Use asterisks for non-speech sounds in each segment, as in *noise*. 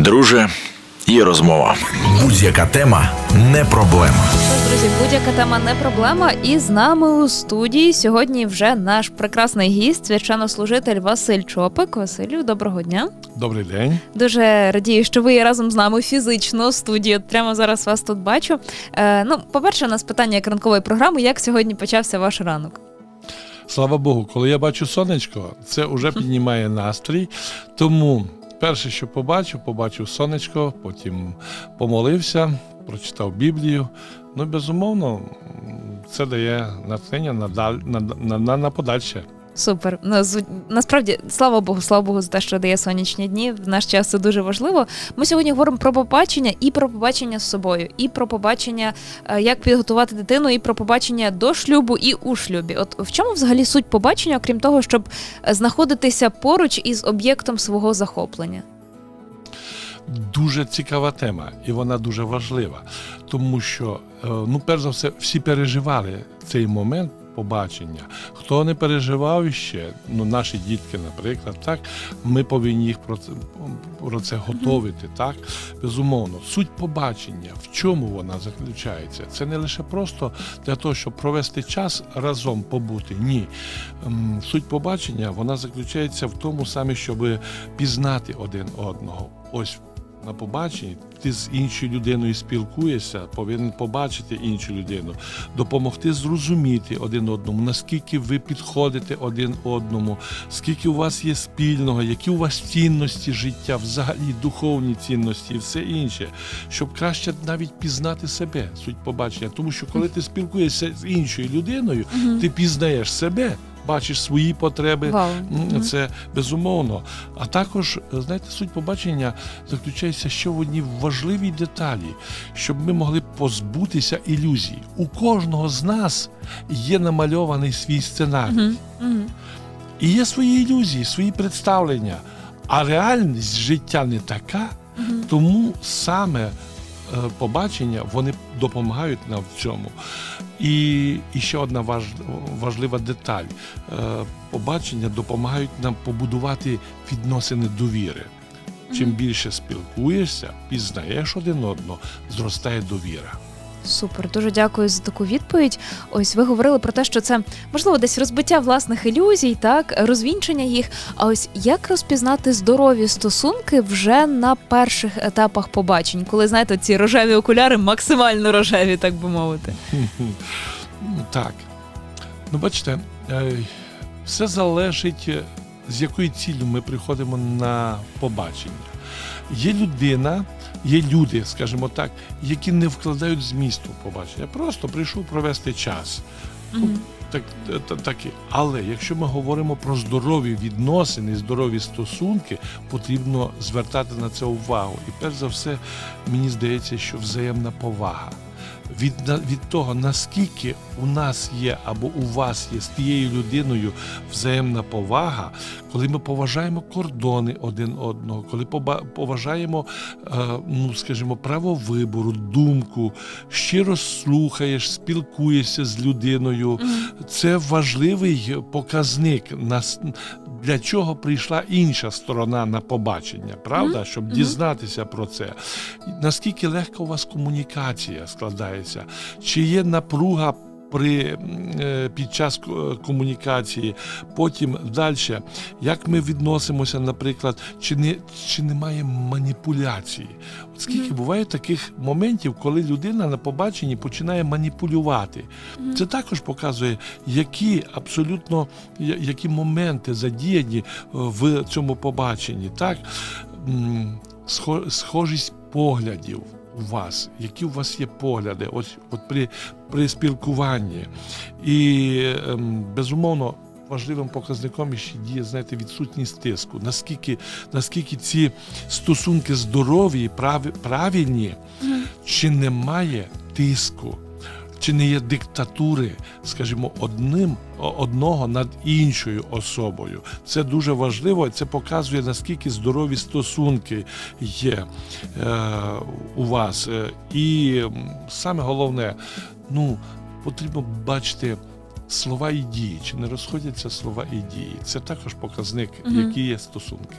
Друже, є розмова. Будь-яка тема не проблема. Друзі, будь-яка тема не проблема. І з нами у студії сьогодні вже наш прекрасний гість, священнослужитель Василь Чопик. Василю, доброго дня. Добрий день. Дуже радію, що ви є разом з нами фізично у студії. От Прямо зараз вас тут бачу. Е, ну, по-перше, у нас питання як ранкової програми. Як сьогодні почався ваш ранок? Слава Богу, коли я бачу сонечко, це вже піднімає настрій. Тому перше, що побачив, побачив сонечко, потім помолився, прочитав Біблію. Ну, безумовно, це дає натхнення на, на, на, на, подальше. Супер. Ну, насправді, слава Богу, слава Богу, за те, що дає сонячні дні. В наш час це дуже важливо. Ми сьогодні говоримо про побачення і про побачення з собою, і про побачення, е, як підготувати дитину, і про побачення до шлюбу і у шлюбі. От в чому взагалі суть побачення, окрім того, щоб е, знаходитися поруч із об'єктом свого захоплення? Дуже цікава тема, і вона дуже важлива, тому що, е, ну, перш за все, всі переживали цей момент побачення. Хто не переживав ще, ну, наші дітки, наприклад, так, ми повинні їх про це, про це готовити. Так, безумовно, суть побачення, в чому вона заключається? Це не лише просто для того, щоб провести час разом побути. Ні. Суть побачення вона заключається в тому саме, щоб пізнати один одного. Ось на побаченні ти з іншою людиною спілкуєшся, повинен побачити іншу людину, допомогти зрозуміти один одному, наскільки ви підходите один одному, скільки у вас є спільного, які у вас цінності життя, взагалі духовні цінності і все інше, щоб краще навіть пізнати себе, суть побачення. Тому що коли ти спілкуєшся з іншою людиною, ти пізнаєш себе. Бачиш свої потреби, Мгм. Це безумовно. А також, знаєте, суть побачення заключається ще в одній важливій деталі, щоб ми могли позбутися ілюзій. У кожного з нас є намальований свій сценарій. Мгм. І є свої ілюзії, свої представлення. А реальність життя не така, Мгм. тому саме е, побачення вони допомагають нам в цьому. І, і ще одна важ, важлива деталь: Е, побачення допомагають нам побудувати відносини довіри. Чим більше спілкуєшся, пізнаєш один одного, зростає довіра. Супер, дуже дякую за таку відповідь. Ось ви говорили про те, що це можливо десь розбиття власних ілюзій, так розвінчення їх. А ось як розпізнати здорові стосунки вже на перших етапах побачень, коли знаєте, ці рожеві окуляри максимально рожеві, так би мовити. *laughs* Так. Ну, бачите, е, все залежить, з якою ціллю ми приходимо на побачення. Є людина, є люди, скажімо так, які не вкладають змісту в побачення. Просто прийшов провести час. Мгм. Так, та- так, але якщо ми говоримо про здорові відносини, здорові стосунки, потрібно звертати на це увагу. І перш за все, мені здається, що взаємна повага. Від, від того, наскільки у нас є або у вас є з тією людиною взаємна повага, коли ми поважаємо кордони один одного, коли поважаємо, е, ну скажімо, право вибору, думку, щиро слухаєш, спілкуєшся з людиною, це важливий показник. Нас для чого прийшла інша сторона на побачення, правда? Щоб Мгм. дізнатися про це. Наскільки легко у вас комунікація складається? Чи є напруга? При е, під час комунікації, потім далі, як ми відносимося, наприклад, чи не чи немає маніпуляції? От скільки Мгм. буває таких моментів, коли людина на побаченні починає маніпулювати? Мгм. Це також показує, які абсолютно які моменти задіяні е, в цьому побаченні. Так? Схожість поглядів у вас, які у вас є погляди, ось от при, при спілкуванні. І ем, безумовно. Важливим показником ще діє, знаєте, відсутність тиску. Наскільки, наскільки ці стосунки здорові, прави- правильні, чи немає тиску, чи не є диктатури, скажімо, одним одного над іншою особою. Це дуже важливо, це показує, наскільки здорові стосунки є е, у вас. Е, І саме головне, ну, потрібно бачити. Слова і дії, чи не розходяться слова і дії? Це також показник, Мгм. які є стосунки.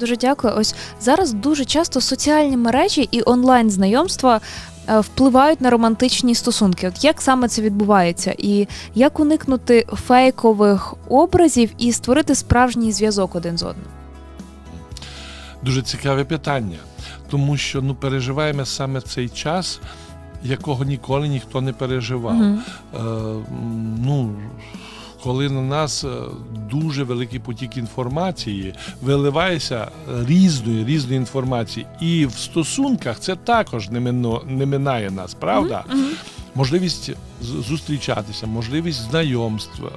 Дуже дякую. Ось зараз дуже часто соціальні мережі і онлайн знайомства е, впливають на романтичні стосунки. От як саме це відбувається, і як уникнути фейкових образів і створити справжній зв'язок один з одним? Дуже цікаве питання, тому що ну переживаємо саме цей час, якого ніколи ніхто не переживав. Е, ну, коли на нас е, дуже великий потік інформації, виливається різної різної інформації, і в стосунках це також не, мино, не минає нас, правда? Мгм. Можливість зустрічатися, можливість знайомства,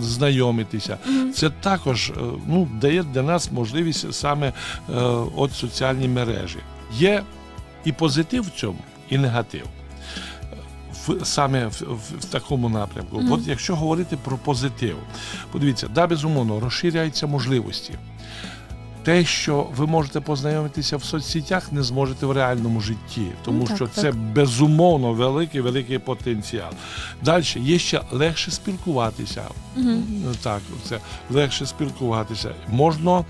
знайомитися. Мгм. Це також е, ну, дає для нас можливість саме е, от соціальні мережі. Є і позитив в цьому, і негатив. В, саме в, в, в такому напрямку. Мгм. От якщо говорити про позитив, подивіться, да, безумовно, розширяються можливості. Те, що ви можете познайомитися в соцсетях, не зможете в реальному житті, тому Ну, так, що так. це безумовно великий великий потенціал. Далі є ще легше спілкуватися. Ну, Так, це легше спілкуватися. Можна,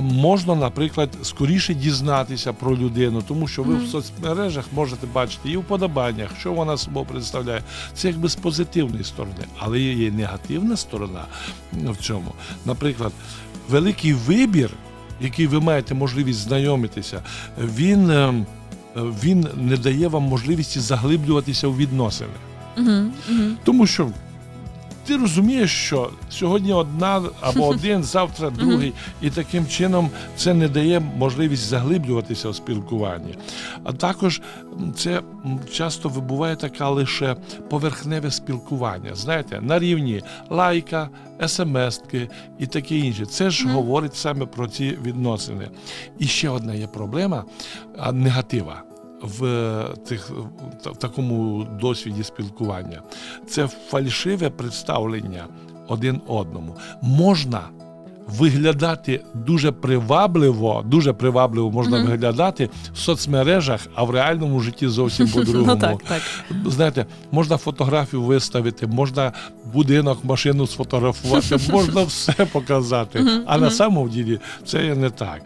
можна, наприклад, скоріше дізнатися про людину, тому що ви в соцмережах можете бачити і в подобаннях, що вона собою представляє. Це якби з позитивної сторони, але є негативна сторона в цьому. Наприклад, великий вибір, який ви маєте можливість знайомитися, він, е, він не дає вам можливості заглиблюватися у відносини. Угу, угу. Тому що ти розумієш, що сьогодні одна або один, завтра другий, і таким чином це не дає можливість заглиблюватися у спілкуванні. А також це часто вибуває така лише поверхневе спілкування. Знаєте, на рівні лайка, смс-ки і таке інше. Це ж говорить саме про ці відносини. І ще одна є проблема негатива. В тих в такому досвіді спілкування це фальшиве представлення один одному. Можна виглядати дуже привабливо, дуже привабливо можна Мгм. виглядати в соцмережах, а в реальному житті зовсім *laughs* по-другому. Ну так, так. Знаєте, можна фотографію виставити, можна будинок, машину сфотографувати, *laughs* можна все показати. А на мгм. самому ділі це не так.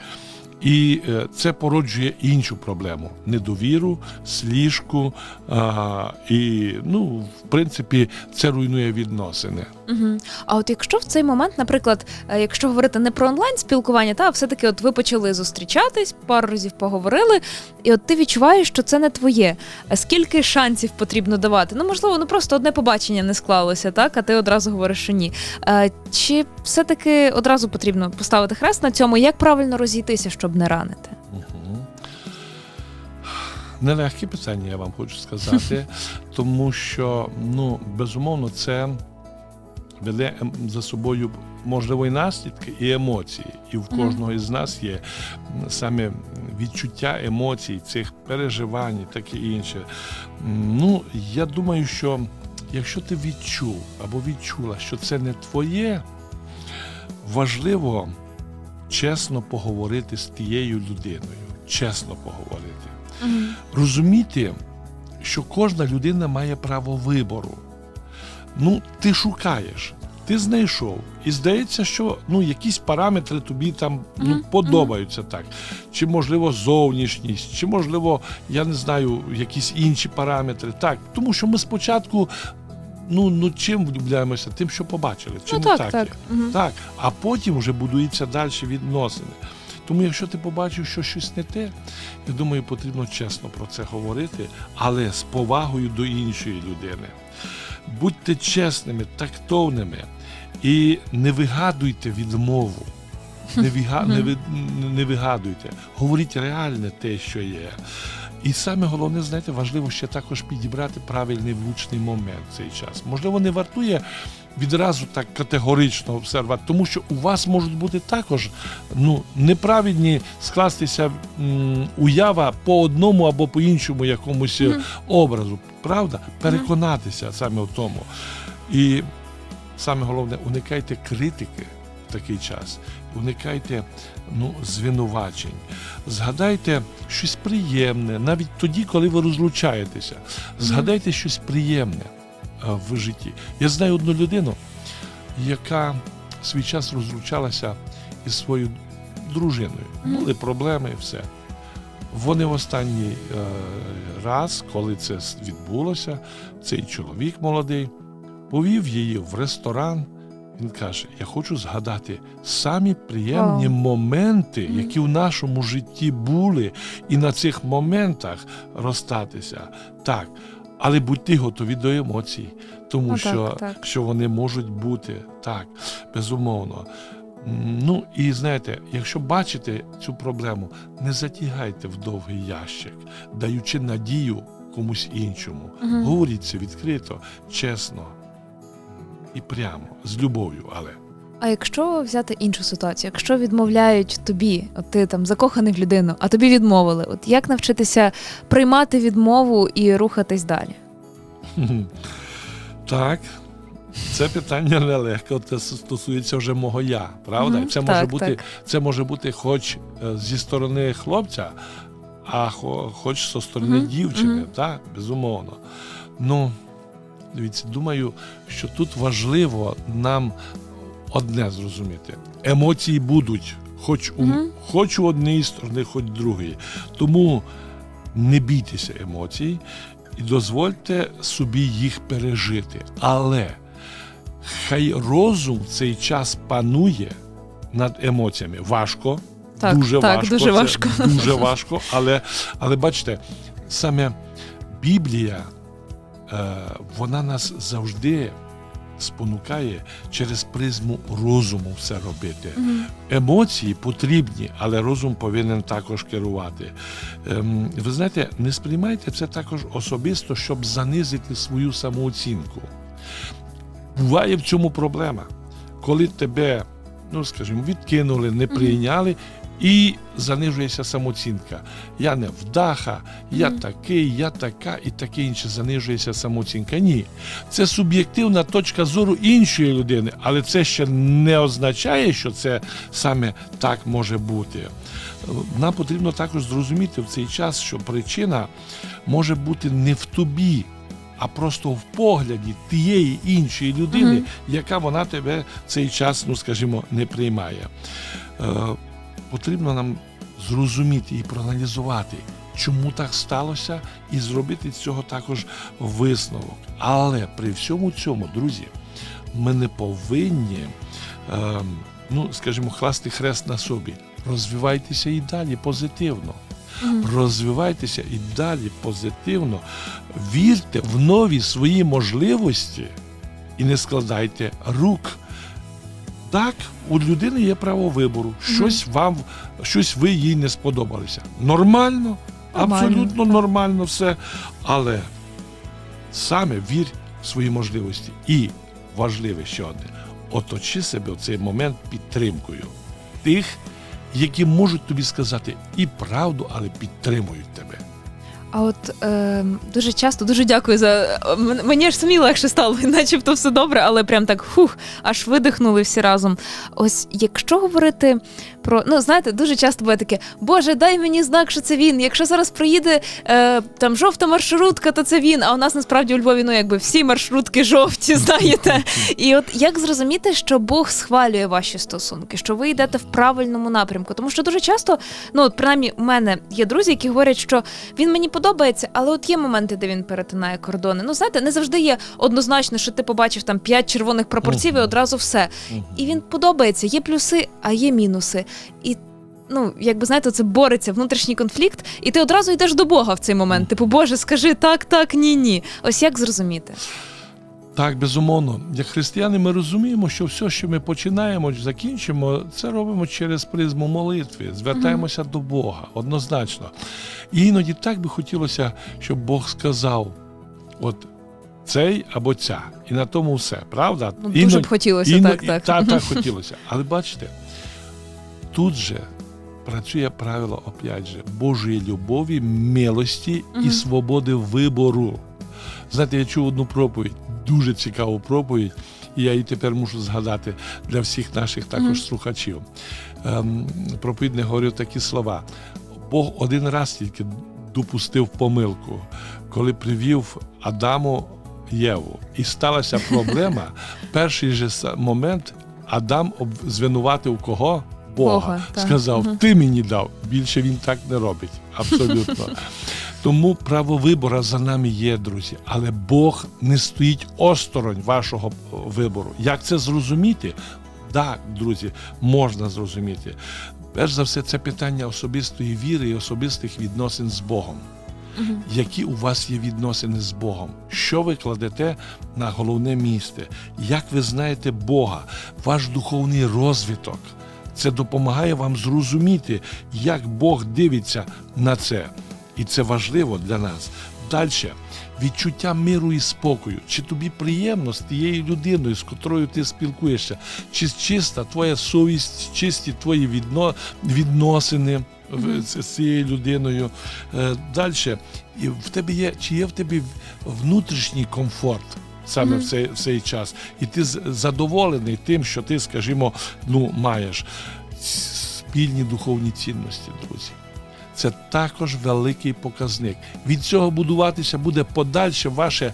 І е, це породжує іншу проблему недовіру, сліжку, а, і, ну, в принципі, це руйнує відносини. Угу. А от якщо в цей момент, наприклад, е, якщо говорити не про онлайн спілкування, та а все-таки от ви почали зустрічатись, пару разів поговорили, і от ти відчуваєш, що це не твоє. Скільки шансів потрібно давати? Ну можливо, ну просто одне побачення не склалося, так а ти одразу говориш, що ні. Е, Чи все-таки одразу потрібно поставити хрест на цьому? Як правильно розійтися, щоб не ранити? Нелегке питання, я вам хочу сказати, *laughs* тому що, ну, безумовно, це веде ем, за собою можливо і наслідки, і емоції. І в кожного із нас є саме відчуття емоцій, цих переживань, і таке інше. Ну, я думаю, що якщо ти відчув або відчула, що це не твоє, важливо чесно поговорити з тією людиною, чесно поговорити. Розуміти, що кожна людина має право вибору. Ну, ти шукаєш, ти знайшов. І здається, що ну, якісь параметри тобі там ну, Мгм, подобаються так. Чи, можливо, зовнішність, чи, можливо, я не знаю, якісь інші параметри. Так, тому що ми спочатку. Ну, ну чим влюбляємося? Тим, що побачили. Чи ну так, так, так. є? Так, а потім вже будуються далі відносини. Тому, якщо ти побачив, що щось не те, я думаю, потрібно чесно про це говорити, але з повагою до іншої людини. Будьте чесними, тактовними і не вигадуйте відмову. Не, віга... не, ви... не вигадуйте, говоріть реальне те, що є. І саме головне, знаєте, важливо ще також підібрати правильний влучний момент в цей час. Можливо, не вартує відразу так категорично все рвати, тому що у вас можуть бути також ну, неправильні скластися м, уява по одному або по іншому якомусь е, Мгм. образу. Правда? Переконатися саме в тому. І саме головне, уникайте критики в такий час, уникайте ну, звинувачень. Згадайте щось приємне, навіть тоді, коли ви розлучаєтеся. Згадайте щось приємне в житті. Я знаю одну людину, яка свій час розлучалася із своєю дружиною. Були проблеми і все. Вони в останній е, раз, коли це відбулося, цей чоловік молодий повів її в ресторан. Він каже: Я хочу згадати самі приємні Вау. моменти, які в нашому житті були, і на цих моментах розстатися. Так. Але будьте готові до емоцій, тому Ну, що, так. що вони можуть бути так, безумовно. Ну і знаєте, якщо бачите цю проблему, не затягайте в довгий ящик, даючи надію комусь іншому. Мгм. Говоріть це відкрито, чесно і прямо, з любов'ю, але. А якщо взяти іншу ситуацію, якщо відмовляють тобі, от ти там закоханий в людину, а тобі відмовили, от як навчитися приймати відмову і рухатись далі? *laughs* Так, це питання нелегко. Це стосується вже мого я, правда? Мгм, Це може так, бути, так. це може бути хоч е, зі сторони хлопця, а хоч зі сторони Мгм, дівчини, мгм. так, безумовно. Ну, дивіться, думаю, що тут важливо нам одне зрозуміти: емоції будуть, хоч у, Мгм. хоч у одній сторони, хоч другої. Тому не бійтеся емоцій і дозвольте собі їх пережити. Але хай розум в цей час панує над емоціями. Важко, Так, дуже так, важко. дуже це важко. Дуже важко. Але, але бачите, саме Біблія, е, вона нас завжди спонукає через призму розуму все робити. Емоції потрібні, але розум повинен також керувати. Ем, ви знаєте, не сприймайте це також особисто, щоб занизити свою самооцінку. Буває в цьому проблема, коли тебе, ну скажімо, відкинули, не прийняли. І занижується самооцінка. Я не вдаха, я такий, я така і таке інше. Занижується самооцінка. Ні. Це суб'єктивна точка зору іншої людини, але це ще не означає, що це саме так може бути. Нам потрібно також зрозуміти в цей час, що причина може бути не в тобі, а просто в погляді тієї іншої людини, Мгм. яка вона тебе цей час, ну скажімо, не приймає. Потрібно нам зрозуміти і проаналізувати, чому так сталося, і зробити з цього також висновок. Але при всьому цьому, друзі, ми не повинні, е, ну скажімо, класти хрест на собі. Розвивайтеся і далі позитивно. Розвивайтеся і далі позитивно. Вірте в нові свої можливості і не складайте рук. Так, у людини є право вибору. Щось вам, щось ви їй не сподобалося. Нормально, Нормально, абсолютно нормально все. Але саме вір в свої можливості. І важливе ще одне: оточи себе в цей момент підтримкою тих, які можуть тобі сказати і правду, але підтримують тебе. А от е, дуже часто, дуже дякую за мені аж самі легше стало, *laughs* начебто все добре, але прям так фух, аж видихнули всі разом. Ось якщо говорити про ну знаєте, дуже часто буває таке: Боже, дай мені знак, що це він. Якщо зараз приїде е, там жовта маршрутка, то це він. А у нас насправді у Львові ну якби всі маршрутки жовті, *laughs* знаєте. І от як зрозуміти, що Бог схвалює ваші стосунки, що ви йдете в правильному напрямку? Тому що дуже часто, ну от принаймні, у мене є друзі, які говорять, що він мені подобається, але от є моменти, де він перетинає кордони. Ну знаєте, не завжди є однозначно, що ти побачив там п'ять червоних прапорців і одразу все. І він подобається. Є плюси, а є мінуси. І ну, якби знаєте, це бореться внутрішній конфлікт, і ти одразу йдеш до Бога в цей момент. Типу, Боже, скажи так, так, ні, ні. Ось як зрозуміти? Так, безумовно. Як християни, ми розуміємо, що все, що ми починаємо, закінчимо, це робимо через призму молитви, звертаємося до Бога однозначно. І іноді так би хотілося, щоб Бог сказав: от цей або ця, і на тому все, правда? Ну, дуже б хотілося, так, і- так. Так, так *laughs* хотілося. Але бачите, тут же працює правило, опять же, Божої любові, милості і свободи вибору. Знаєте, я чув одну проповідь, дуже цікаву проповідь, і я її тепер мушу згадати для всіх наших також Мгм. слухачів. Ем, проповідник говорив такі слова: Бог один раз тільки допустив помилку, коли привів Адаму Єву. І сталася проблема. *laughs* Перший же момент Адам звинуватив кого? Бога. Бога. Сказав, ти мені дав. Більше він так не робить. Абсолютно. *laughs* Тому право вибору за нами є, друзі. Але Бог не стоїть осторонь вашого е, вибору. Як це зрозуміти? Так, друзі, можна зрозуміти. Перш за все, це питання особистої віри і особистих відносин з Богом. Які у вас є відносини з Богом? Що ви кладете на головне місце? Як ви знаєте Бога, ваш духовний розвиток? Це допомагає вам зрозуміти, як Бог дивиться на це. І це важливо для нас. Далі відчуття миру і спокою. Чи тобі приємно з тією людиною, з котрою ти спілкуєшся? Чи чиста твоя совість, чисті твої відно... відносини з цією людиною? Далі, і в тебе є, чи є в тебе внутрішній комфорт? Саме в, цей, в цей час, і ти задоволений тим, що ти, скажімо, ну маєш спільні духовні цінності, друзі. Це також великий показник. Від цього будуватися буде подальше ваше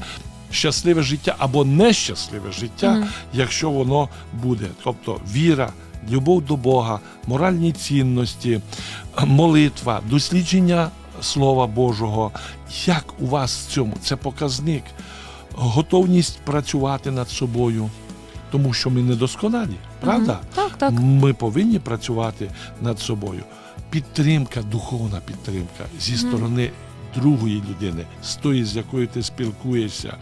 щасливе життя або нещасливе життя, якщо воно буде. Тобто віра, любов до Бога, моральні цінності, молитва, дослідження Слова Божого. Як у вас в цьому? Це показник. Готовність працювати над собою, тому що ми недосконалі, правда? Мгм. Так, так. Ми повинні працювати над собою. Підтримка, духовна підтримка зі сторони другої людини, з тої, з якою ти спілкуєшся.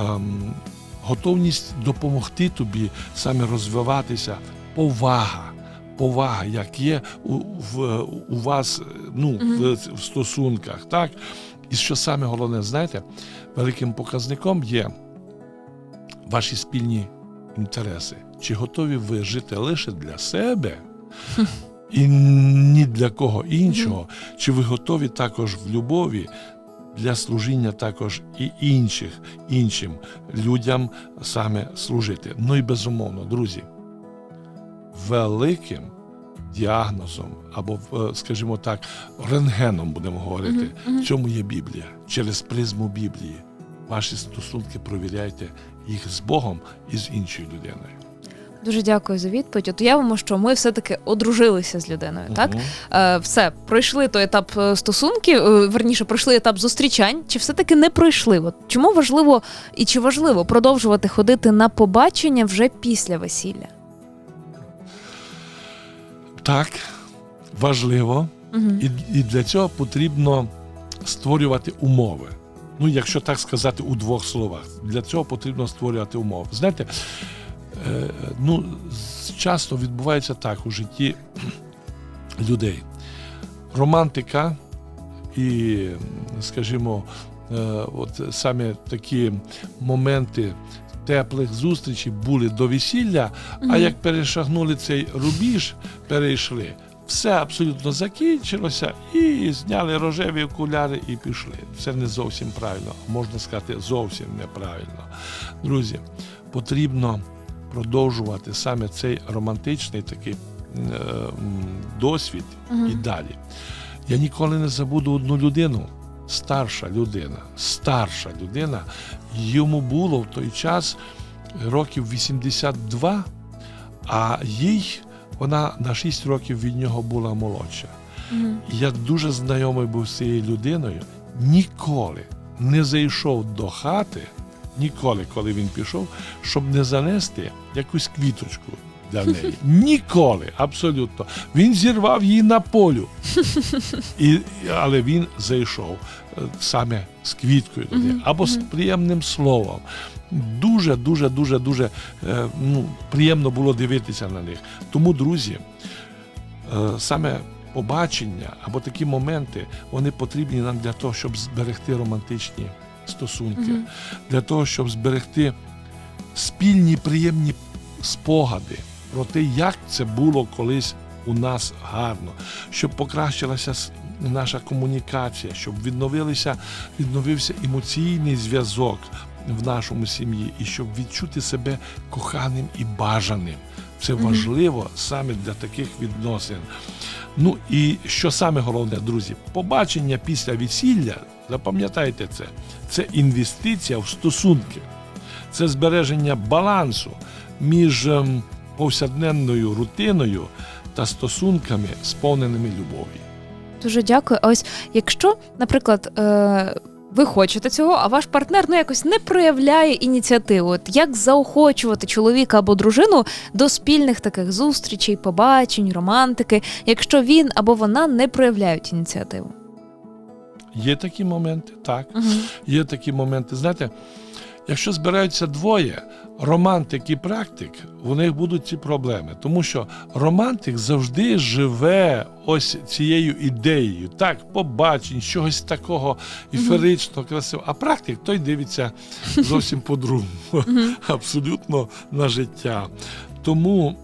Ем, готовність допомогти тобі саме розвиватися, повага. Повага, як є у, в, у вас ну, в, в стосунках. Так? І що саме головне, знаєте, великим показником є ваші спільні інтереси. Чи готові ви жити лише для себе *laughs* і ні для кого іншого? Чи ви готові також в любові для служіння також і інших, іншим людям саме служити? Ну і безумовно, друзі, великим діагнозом або, е, скажімо так, рентгеном будемо говорити, в цьому є Біблія. Через призму Біблії. Ваші стосунки провіряйте їх з Богом і з іншою людиною. Дуже дякую за відповідь. От уявимо, що ми все-таки одружилися з людиною, так? Мгм. Е, все, пройшли той етап е, стосунків, е, верніше, пройшли етап зустрічань, чи все-таки не пройшли? От чому важливо і чи важливо продовжувати ходити на побачення вже після весілля? Так, важливо, Угу. і, і для цього потрібно створювати умови. Ну, якщо так сказати у двох словах, для цього потрібно створювати умови. Знаєте, ну, часто відбувається так у житті людей. Романтика і, скажімо, е, от саме такі моменти теплих зустрічей були до весілля, а як перешагнули цей рубіж, перейшли. Все абсолютно закінчилося, і зняли рожеві окуляри і пішли. Це не зовсім правильно, можна сказати, зовсім неправильно. Друзі, потрібно продовжувати саме цей романтичний такий е, досвід і далі. Я ніколи не забуду одну людину, старша людина, старша людина. Йому було в той час років 82, а їй вона на 6 років від нього була молодша. І Я дуже знайомий був з цією людиною. Ніколи не зайшов до хати, ніколи, коли він пішов, щоб не занести якусь квіточку для неї. *laughs* Ніколи, абсолютно. Він зірвав її на полю. *laughs* І, але він зайшов е, саме з квіткою неї, або з приємним словом. Дуже, дуже, дуже, дуже е, ну, приємно було дивитися на них. Тому, друзі, е, саме побачення або такі моменти, вони потрібні нам для того, щоб зберегти романтичні стосунки, для того, щоб зберегти спільні приємні спогади про те, як це було колись у нас гарно, щоб покращилася наша комунікація, щоб відновилися, відновився емоційний зв'язок в нашому сім'ї, і щоб відчути себе коханим і бажаним. Це важливо саме для таких відносин. Ну і що саме головне, друзі, побачення після весілля, запам'ятайте це, це інвестиція в стосунки, це збереження балансу між ем, повсякденною рутиною та стосунками, сповненими любові. Дуже дякую. А ось якщо, наприклад, е, ви хочете цього, а ваш партнер ну якось не проявляє ініціативу, от як заохочувати чоловіка або дружину до спільних таких зустрічей, побачень, романтики, якщо він або вона не проявляють ініціативу? Є такі моменти, так. Угу. Є такі моменти. Знаєте, якщо збираються двоє, романтик і практик, у них будуть ці проблеми. Тому що романтик завжди живе ось цією ідеєю, так, побачень, чогось такого еферичного, красивого. А практик той дивиться зовсім по-другому, *laughs* абсолютно на життя. Тому,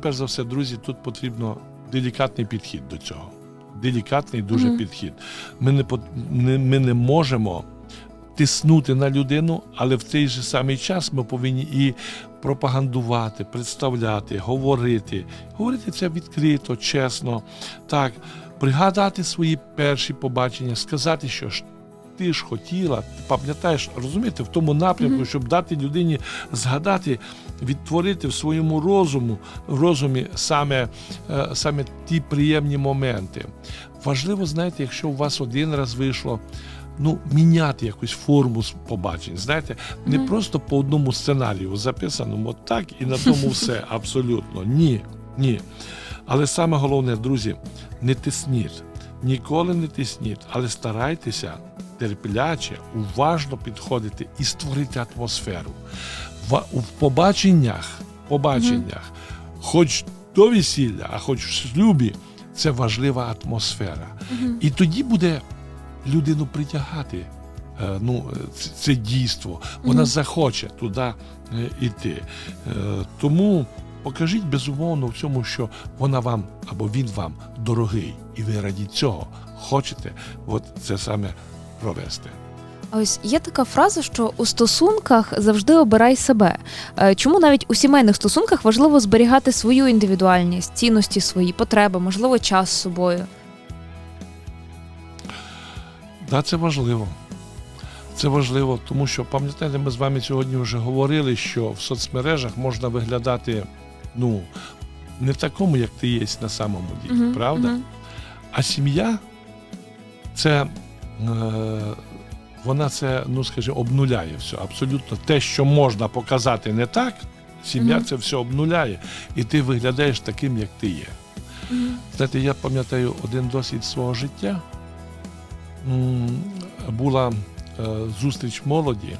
перш за все, друзі, тут потрібно делікатний підхід до цього. Делікатний дуже Мгм. підхід. Ми не, не, ми не можемо тиснути на людину, але в цей же самий час ми повинні і пропагандувати, представляти, говорити. Говорити це відкрито, чесно. Так, пригадати свої перші побачення, сказати, що ти ж хотіла, ти пам'ятаєш, розумієте, в тому напрямку, щоб дати людині згадати, відтворити в своєму розуму, в розумі саме, е, саме ті приємні моменти. Важливо, знаєте, якщо у вас один раз вийшло. Ну, міняти якусь форму побачень. Знаєте, не Мгм. просто по одному сценарію записаному так і на тому *laughs* все. Абсолютно. Ні. Ні. Але саме головне, друзі, не тисніть. Ніколи не тисніть, але старайтеся терпляче, уважно підходити і створити атмосферу. В, побаченнях, побаченнях, хоч до весілля, а хоч в шлюбі, це важлива атмосфера. І тоді буде людину притягати. е, Ну, е, це, це дійство, вона Мгм. захоче туди е, йти. Е, Тому покажіть безумовно в цьому, що вона вам або він вам дорогий, і ви раді цього хочете от це саме провести. А ось є така фраза, що у стосунках завжди обирай себе. Е, Чому навіть у сімейних стосунках важливо зберігати свою індивідуальність, цінності свої, потреби, можливо, час з собою. Да, це важливо. Це важливо, тому що пам'ятаєте, ми з вами сьогодні вже говорили, що в соцмережах можна виглядати ну, не такому, як ти є на самому ділі, Мгм, правда? мгм. А сім'я це вона це, ну скажімо, обнуляє все. Абсолютно те, що можна показати не так, сім'я Мгм. це все обнуляє, і ти виглядаєш таким, як ти є. Мгм. Знаєте, я пам'ятаю один досвід свого життя. Була е, зустріч молоді,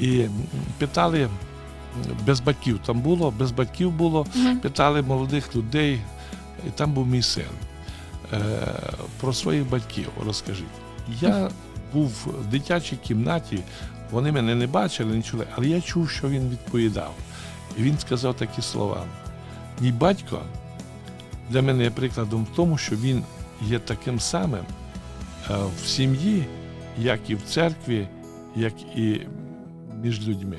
і питали без батьків там було, без батьків було, Мгм. питали молодих людей, і там був мій син. Е, Про своїх батьків розкажіть. Я був в дитячій кімнаті, вони мене не бачили, не чули, але я чув, що він відповідав. І він сказав такі слова: мій батько для мене є прикладом в тому, що він є таким самим е, в сім'ї, як і в церкві, як і між людьми.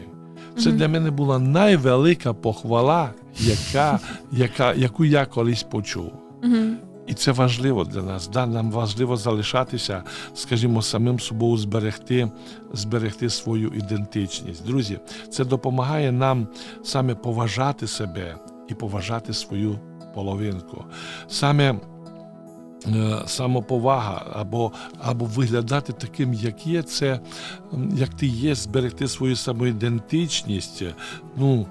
Це Мгм. для мене була найвелика похвала, яка, яка, яку я колись почув. Мгм. І це важливо для нас. Да? Нам важливо залишатися, скажімо, самим собою зберегти, зберегти свою ідентичність. Друзі, це допомагає нам саме поважати себе і поважати свою половинку. Саме е, самоповага або, або виглядати таким, як є, це як ти є, зберегти свою самоідентичність, ну,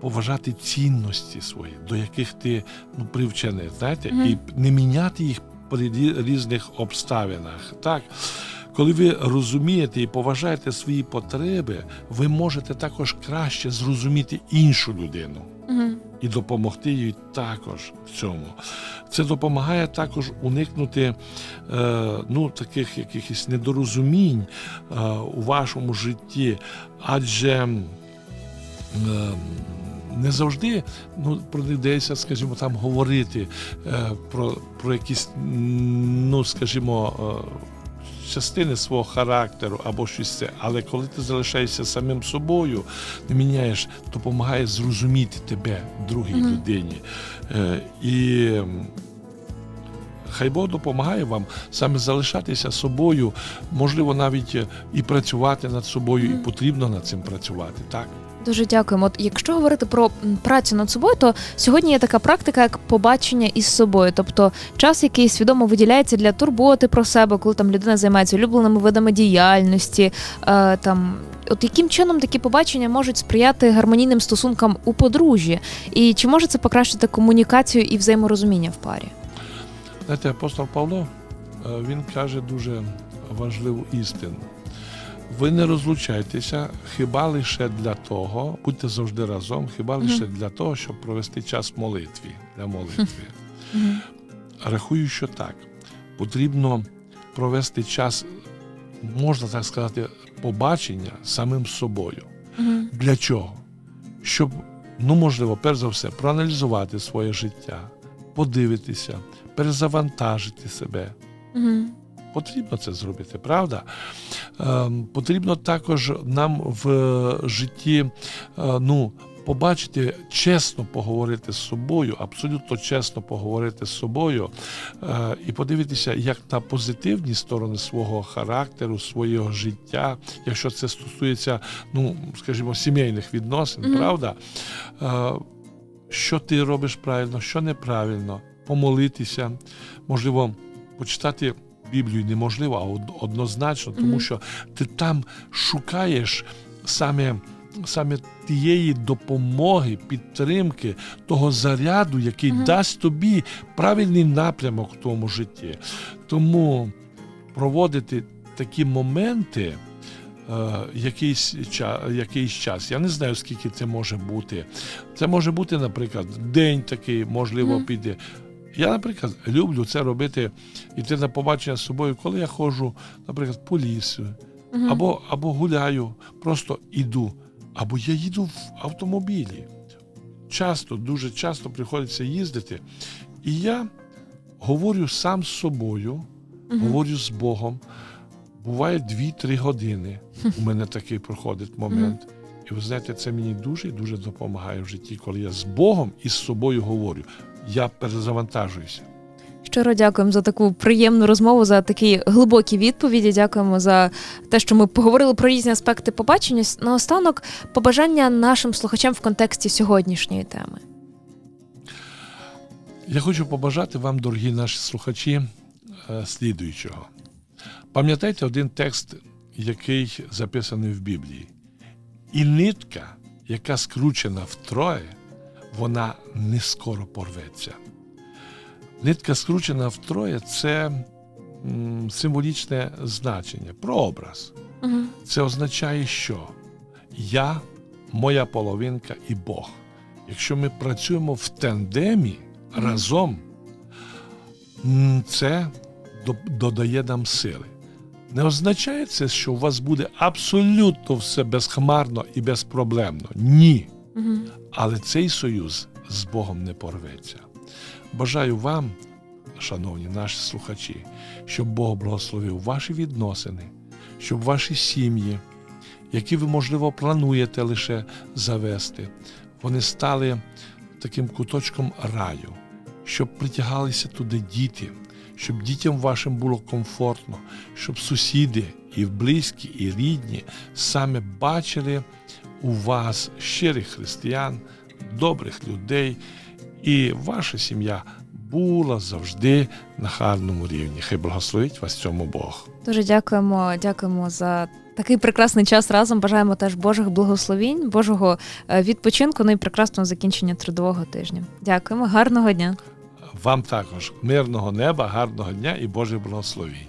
поважати цінності свої, до яких ти ну, привчений, знаєте, Мгм. і не міняти їх при різних обставинах. Так? Коли ви розумієте і поважаєте свої потреби, ви можете також краще зрозуміти іншу людину Мгм. і допомогти їй також в цьому. Це допомагає також уникнути е, ну, таких якихось недорозумінь е, у вашому житті, адже е, не завжди ну, про них дається, скажімо, там говорити е, про, про якісь, ну, скажімо, е, частини свого характеру або щось це. Але коли ти залишаєшся самим собою, не міняєш, допомагає зрозуміти тебе другій Мгм. людині. Е, і хай Бог допомагає вам саме залишатися собою, можливо, навіть і працювати над собою, і потрібно над цим працювати. Так? Дуже дякуємо. От якщо говорити про працю над собою, то сьогодні є така практика, як побачення із собою, тобто час, який свідомо виділяється для турботи про себе, коли там людина займається улюбленими видами діяльності. Е, там от яким чином такі побачення можуть сприяти гармонійним стосункам у подружжі, і чи може це покращити комунікацію і взаєморозуміння в парі? Знаєте, апостол Павло е, він каже дуже важливу істину. Ви не розлучайтеся хіба лише для того, будьте завжди разом, хіба лише для того, щоб провести час в молитві для молитви. Рахую, що так. Потрібно провести час, можна так сказати, побачення самим собою. Для чого? Щоб, ну можливо, перш за все, проаналізувати своє життя, подивитися, перезавантажити себе. Потрібно це зробити, правда? Ем, потрібно також нам в житті е, ну, побачити, чесно поговорити з собою, абсолютно чесно поговорити з собою е, і подивитися, як на позитивні сторони свого характеру, свого життя, якщо це стосується, ну, скажімо, сімейних відносин, Мгм. правда? Е, що ти робиш правильно, що неправильно, помолитися, можливо, почитати Біблію неможливо, а однозначно, тому що ти там шукаєш саме, саме тієї допомоги, підтримки, того заряду, який Мгм. дасть тобі правильний напрямок в тому житті. Тому проводити такі моменти. е, Якийсь час, якийсь час. Я не знаю, скільки це може бути. Це може бути, наприклад, день такий, можливо, Мгм. піде. Я, наприклад, люблю це робити, йти на побачення з собою, коли я ходжу, наприклад, по лісу, або, або гуляю, просто іду, або я їду в автомобілі. Часто, дуже часто приходиться їздити. І я говорю сам з собою, говорю з Богом. Буває 2-3 години. У мене такий проходить момент. І ви знаєте, це мені дуже і дуже допомагає в житті, коли я з Богом і з собою говорю. Я перезавантажуюся. Щиро дякуємо за таку приємну розмову, за такі глибокі відповіді. Дякуємо за те, що ми поговорили про різні аспекти побачення. Наостанок побажання нашим слухачам в контексті сьогоднішньої теми. Я хочу побажати вам, дорогі наші слухачі, е, слідуючого. Пам'ятайте один текст, який записаний в Біблії. І нитка, яка скручена втроє, вона не скоро порветься. Нитка скручена втроє це символічне значення, прообраз. Угу. Це означає, що я, моя половинка і Бог. Якщо ми працюємо в тандемі разом, це додає нам сили. Не означає це, що у вас буде абсолютно все безхмарно і безпроблемно. Ні. Угу. Але цей союз з Богом не порветься. Бажаю вам, шановні наші слухачі, щоб Бог благословив ваші відносини, щоб ваші сім'ї, які ви, можливо, плануєте лише завести, вони стали таким куточком раю, щоб притягалися туди діти, щоб дітям вашим було комфортно, щоб сусіди і близькі, і рідні саме бачили у вас щирих християн, добрих людей, і ваша сім'я була завжди на гарному рівні. Хай благословить вас цьому Бог. Дуже дякуємо, дякуємо за такий прекрасний час разом. Бажаємо теж Божих благословінь, Божого е, відпочинку, ну і прекрасного закінчення трудового тижня. Дякуємо, гарного дня. Вам також мирного неба, гарного дня і Божих благословінь.